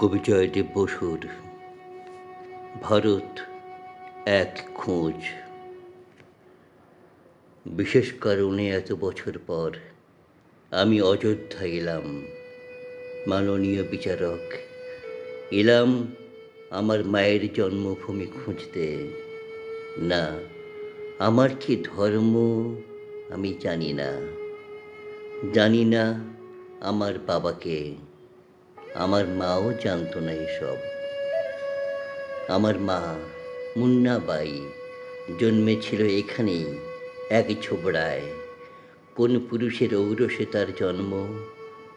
কবি জয়দেব বসুর ভারত এক খোঁজ। বিশেষ কারণে এত বছর পর আমি অযোধ্যা এলাম, মাননীয় বিচারক। এলাম আমার মায়ের জন্মভূমি খুঁজতে। না, আমার কি ধর্ম আমি জানি না। জানি না আমার বাবাকে। আমার মাও জানতো না এসব। আমার মা মুন্নাবাই জন্মেছিল এখানেই, এক ছোবড়ায়। কোন পুরুষের ঔরসে তার জন্ম,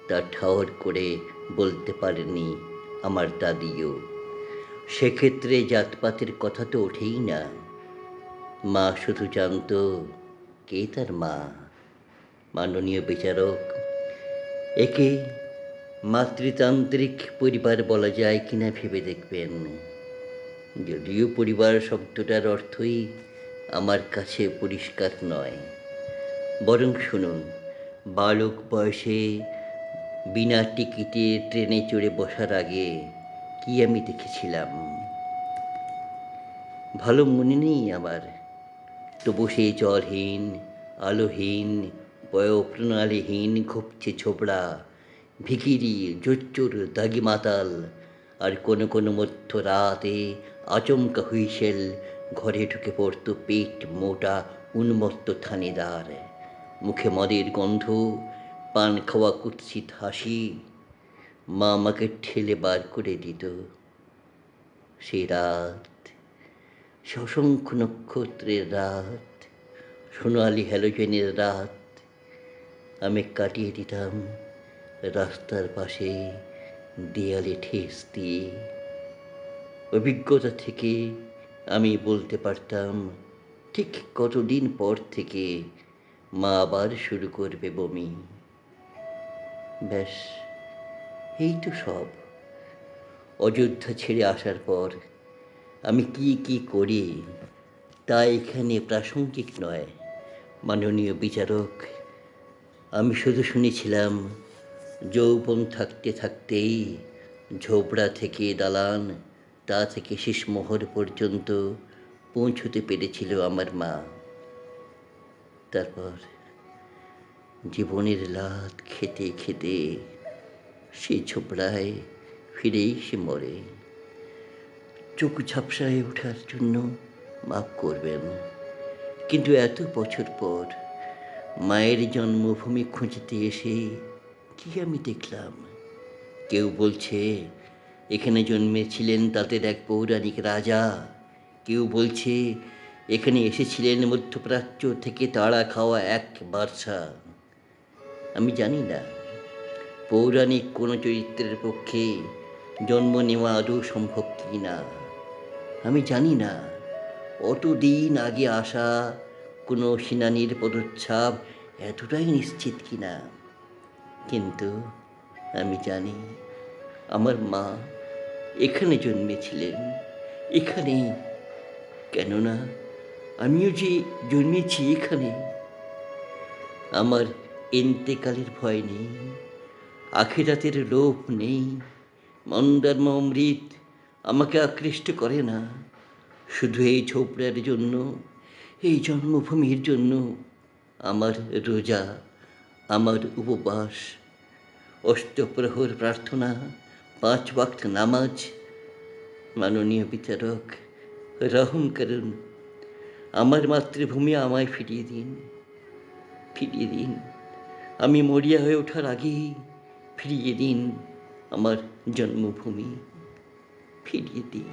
তা ঠাওর করে বলতে পারেনি আমার দাদিও। সেক্ষেত্রে জাতপাতের কথা তো ওঠেই না। মা শুধু জানতো কে তার মা। মাননীয় বিচারক, একে মাতৃতান্ত্রিক পরিবার বলা যায় কিনা ভেবে দেখবেন। যদিও পরিবার শব্দটার অর্থই আমার কাছে পরিষ্কার নয়। বরং শুনুন, বালক বয়সে বিনা টিকিটে ট্রেনে চড়ে বসার আগে কি আমি দেখেছিলাম? ভালো মনে নেই আমার। তবু সেই জলহীন, আলোহীন, বয়প্রণালীহীন ঘুপছে ছোবড়া ভিখিরি জোচ্চুর দাগি মাতাল আর কোনো কোনো মধ্য রাতে আচমকা হুইসেল ঘরে ঢুকে পড়ত পেট মোটা উন্মত্ত থানেদার। মুখে মদের গন্ধ, পান খাওয়া কুৎসিত হাসি মা আমাকে ঠেলে বার করে দিত। সে রাত সে অসংখ্য নক্ষত্রের রাত, সোনালি হ্যালোজেনের রাত, আমি কাটিয়ে দিতাম রাস্তার পাশে দেয়ালে ঠেস দিয়ে। অভিজ্ঞতা থেকে আমি বলতে পারতাম, ঠিক কতদিন পর থেকে মা আবার শুরু করবে বমি। ব্যাস, এই তো সব। অযোধ্যা ছেড়ে আসার পর আমি কি কি করি তা এখানে প্রাসঙ্গিক নয়। মাননীয় বিচারক, আমি শুধু শুনেছিলাম যৌবন থাকতে থাকতেই ঝোপড়া থেকে দালান, তা থেকে শেষ শেষমোহর পর্যন্ত পৌঁছতে পেরেছিল আমার মা। তারপর জীবনের লাত খেতে খেতে সে ঝোপড়ায় ফিরেই সে মরে। চোখ ঝাপসায় ওঠার জন্য মাফ করবেন, কিন্তু এত বছর পর মায়ের জন্মভূমি খুঁজতে এসে কি আমি দেখলাম? কেউ বলছে, এখানে জন্মেছিলেন তাদের এক পৌরাণিক রাজা। কেউ বলছে, এখানে এসেছিলেন মধ্যপ্রাচ্য থেকে তাড়া খাওয়া এক বাদশা। আমি জানি না। পৌরাণিক কোনো চরিত্রের পক্ষে জন্ম নেওয়া আদৌ সম্ভব কি না? আমি জানি না। অতদিন আগে আসা কোনো সেনানির পদচ্ছাপ এতটাই নিশ্চিত কি না? কিন্তু আমি জানি আমার মা এখানে জন্মেছিলেন। এখানে? কেননা আমিও যে জন্মেছি এখানে। আমার এন্তেকালের ভয় নেই, আখেরাতের লোভ নেই, মন্দার্ম অমৃত আমাকে আকৃষ্ট করে না। শুধু এই ছোপড়ার জন্য, এই জন্মভূমির জন্য আমার রোজা আমার উপবাস, অষ্টপ্রহর প্রার্থনা, পাঁচ ওয়াক্ত নামাজ, মাননীয় বিচারক রহম করুন। আমার মাতৃভূমি আমায় ফিরিয়ে দিন ফিরিয়ে দিন। আমি মরিয়া হয়ে ওঠার আগেই ফিরিয়ে দিন আমার জন্মভূমি, ফিরিয়ে দিন।